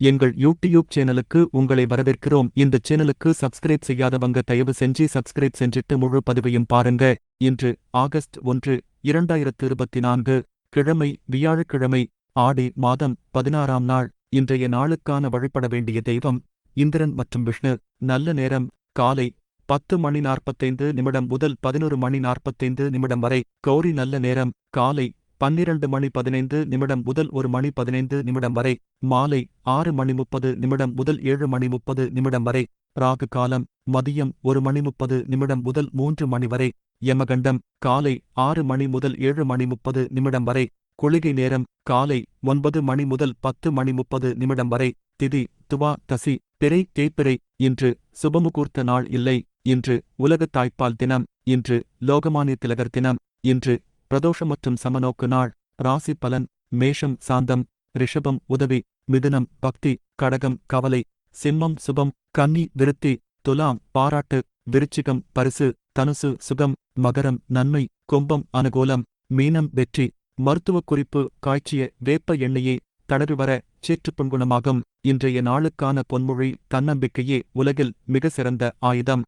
எங்கள் யூடியூப் சேனலுக்கு உங்களை வரவேற்கிறோம். இந்த சேனலுக்கு சப்ஸ்கிரைப் செய்யாதவங்க தயவு செஞ்சு சப்ஸ்கிரைப் செஞ்சிட்டு முழு பதிவையும் பாருங்க. இன்று ஆகஸ்ட் ஒன்று இரண்டாயிரத்து இருபத்தி நான்கு கிழமை வியாழக்கிழமை ஆடி மாதம் பதினாறாம் நாள். இன்றைய நாளுக்கான வழிபட வேண்டிய தெய்வம் இந்திரன் மற்றும் விஷ்ணு. நல்ல நேரம் காலை பத்து மணி நாற்பத்தைந்து நிமிடம் முதல் பதினொரு மணி நாற்பத்தைந்து நிமிடம் வரை. கௌரி நல்ல நேரம் காலை பன்னிரண்டு மணி பதினைந்து நிமிடம் முதல் ஒரு மணி பதினைந்து நிமிடம் வரை மாலை ஆறு மணி முப்பது நிமிடம் முதல் ஏழு மணி முப்பது நிமிடம் வரை ராகு காலம் மதியம் ஒரு மணி முப்பது நிமிடம் முதல் மூன்று மணி வரை யமகண்டம் காலை ஆறு மணி முதல் ஏழு மணி முப்பது நிமிடம் வரை குளிகை நேரம் காலை ஒன்பது மணி முதல் பத்து மணி முப்பது நிமிடம் வரை திதி துவா தசி பிறை தேய்பிறை இன்று சுபமுகூர்த்த நாள் இல்லை இன்று உலகத் தாய்ப்பால் தினம் இன்று லோகமானிய திலகர் தினம் இன்று பிரதோஷம் மற்றும் சமநோக்கு நாள் ராசி பலன் மேஷம் சாந்தம் ரிஷபம் உதவி மிதுனம் பக்தி கடகம் கவலை சிம்மம் சுபம் கன்னி விருத்தி துலாம் பாராட்டு விருச்சிகம் பரிசு தனுசு சுகம் மகரம் நன்மை கும்பம் அனுகூலம் மீனம் வெற்றி மருத்துவக் குறிப்பு காய்ச்சிய வேப்ப எண்ணெயை தளர்வர சேற்றுப்புண்குணமாகும் இன்றைய நாளுக்கான பொன்மொழி தன்னம்பிக்கையே உலகில் மிக சிறந்த ஆயுதம்.